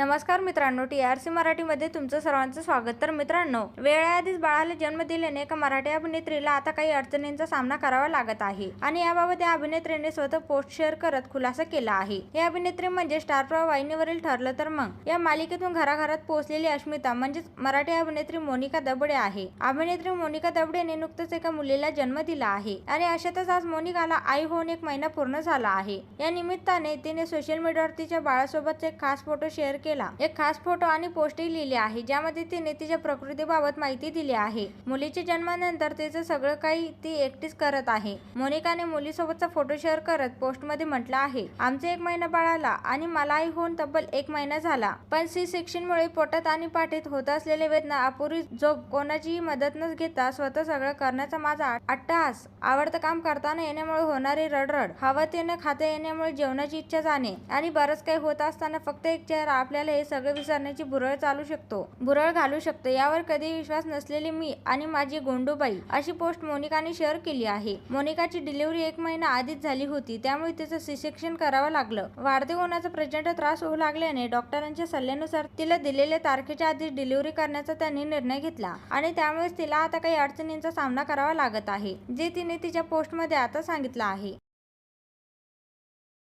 नमस्कार मित्रांनो T R C मराठीमध्ये तुमचं सर्वांचं स्वागत. तर मित्रांनो वेळेआधीच बाळाला जन्म दिल्याने एका मराठी अभिनेत्रीला आता काही अडचणींचा सामना करावा लागत आहे आणि याबाबत या अभिनेत्रीने स्वतः पोस्ट शेअर करत खुलासा केला आहे. ही अभिनेत्री म्हणजे स्टार प्रवाह वाहिनीवरील ठरलं तर मग. या मालिकेतून घराघरात पोहोचलेली अस्मिता म्हणजेच मराठी अभिनेत्री मोनिका दबडे आहे. अभिनेत्री मोनिका दबडेने नुकतंच एका मुलीला जन्म दिला आहे आणि अशातच आज मोनिकाला आई होऊन एक महिना पूर्ण झाला आहे. या निमित्ताने तिने सोशल मीडियावर तिच्या बाळासोबतचे एक खास फोटो शेअर केले एक खास फोटो आणि पोस्टही लिहिली आहे ज्यामध्ये तिने तिच्या प्रकृतीबाबत माहिती दिली आहे. मुलीच्या जन्मानंतर तिचं सगळं काही ती एकटीच करत आहे. मोनिकाने मुलीसोबतचा फोटो शेअर करत पोस्टमध्ये म्हटलं आहे आमचे एक महिना बाळाला आणि मलाही होऊन तब्बल एक महिना झाला. पण सी सेक्शनमुळे पोटात आणि पाठीत होत असलेले वेदना अपुरी झोप कोणाचीही मदत न घेता स्वतः सगळं करण्याचा माझा अट्टहास. आवडतं काम करताना येण्यामुळे होणारी रडरड हवं ते न खाता येण्यामुळे जेवणाची इच्छा जाणे आणि बरंच काही होत असताना फक्त एक चेहरा आपल्या आपल्याला हे सगळं विसरण्याची भुरळ चालू शकतो. भुरळ घालू शकतो. यावर कधी विश्वास नसलेली मी आणि माझी गोंडूबाई अशी पोस्ट मोनिकाने शेअर केली आहे. मोनिकाची डिलिव्हरी एक महिना आधीच झाली होती. त्यामुळे तिचं सिसेक्शन करावं लागलं. वाढते होण्याचा प्रचंड त्रास होऊ लागल्याने डॉक्टरांच्या सल्ल्यानुसार तिला दिलेल्या तारखेच्या आधी डिलिव्हरी करण्याचा त्यांनी निर्णय घेतला आणि त्यामुळेच तिला आता काही अडचणींचा सामना करावा लागत आहे जे तिने तिच्या पोस्टमध्ये आता सांगितलं आहे.